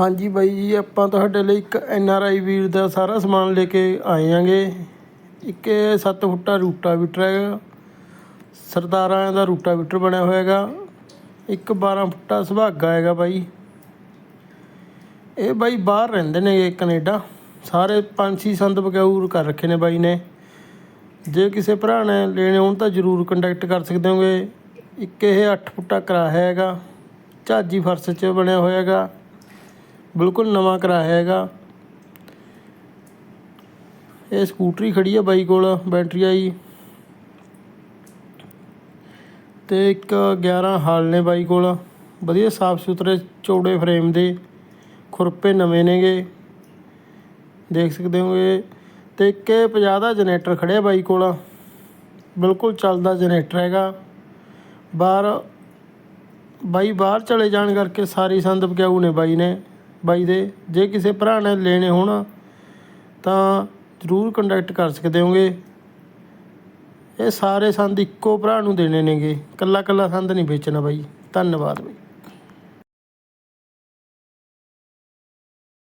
ਹਾਂਜੀ ਬਾਈ ਜੀ, ਆਪਾਂ ਤੁਹਾਡੇ ਲਈ ਇੱਕ ਐਨ ਆਰ ਆਈ ਵੀਰ ਦਾ ਸਾਰਾ ਸਮਾਨ ਲੈ ਕੇ ਆਏ ਆਂਗੇ। ਇੱਕ ਇਹ ਸੱਤ ਫੁੱਟਾ ਰੂਟਾਵੀਟਰ ਹੈਗਾ। ਸਰਦਾਰਾਂ ਦਾ ਰੂਟਾਵੀਟਰ ਬਣਿਆ ਹੋਇਆ ਹੈਗਾ। ਇੱਕ 12 ਫੁੱਟਾ ਸੁਭਾਗਾ ਹੈਗਾ ਬਾਈ। ਇਹ ਬਾਈ ਬਾਹਰ ਰਹਿੰਦੇ ਨੇ ਕੈਨੇਡਾ। ਸਾਰੇ ਪੰਜ ਛੇ ਸੰਦ ਬਗਾਊਰ ਕਰ ਰੱਖੇ ਨੇ ਬਾਈ ਨੇ। ਜੇ ਕਿਸੇ ਭਰਾ ਨੇ ਲੈਣੇ ਹੋਣ ਤਾਂ ਜ਼ਰੂਰ ਕੰਟੈਕਟ ਕਰ ਸਕਦੇ ਹੋਗੇ। ਇੱਕ ਇਹ 8 ਫੁੱਟਾ ਕਰਾਇਆ ਹੈਗਾ। ਝਾਜੀ ਫਰਸ਼ 'ਚ ਬਣਿਆ ਹੋਇਆ ਹੈਗਾ। ਬਿਲਕੁਲ ਨਵਾਂ ਕਰਾਇਆ ਹੈਗਾ। ਇਹ ਸਕੂਟਰੀ ਖੜੀ ਆ ਬਾਈ ਕੋਲ, ਬੈਟਰੀ ਆਈ। ਤੇ ਇੱਕ 11 ਹਾਲ ਨੇ ਬਾਈ ਕੋਲ। ਵਧੀਆ ਸਾਫ਼ ਸੁਥਰੇ ਚੌੜੇ ਫਰੇਮ ਦੇ, ਖੁਰਪੇ ਨਵੇਂ ਨੇਗੇ। ਦੇਖ ਸਕਦੇ ਹੋਗੇ ਤੇ ਇੱਕ ਇਹ 50 ਦਾ ਜਨਰੇਟਰ ਖੜਿਆ ਬਾਈ ਕੋਲ। ਬਿਲਕੁਲ ਚੱਲਦਾ ਜਨਰੇਟਰ ਹੈਗਾ। ਬਾਹਰ, ਬਾਈ ਬਾਹਰ ਚਲੇ ਜਾਣ ਕਰਕੇ ਸਾਰੀ ਸੰਦ ਬਕਿਆਊ ਨੇ ਬਾਈ ਨੇ। ਬਾਈ ਦੇ, ਜੇ ਕਿਸੇ ਭਰਾ ਨੇ ਲੈਣੇ ਹੋਣ, ਤਾਂ ਜ਼ਰੂਰ ਕੰਟੈਕਟ ਕਰ ਸਕਦੇ ਹੋਗੇ। ਇਹ ਸਾਰੇ ਸੰਦ ਇੱਕੋ ਭਰਾ ਨੂੰ ਦੇਣੇ ਨੇਗੇ। ਕੱਲਾ ਕੱਲਾ ਸੰਦ ਨਹੀਂ ਵੇਚਣਾ ਬਾਈ। ਧੰਨਵਾਦ ਬਾਈ।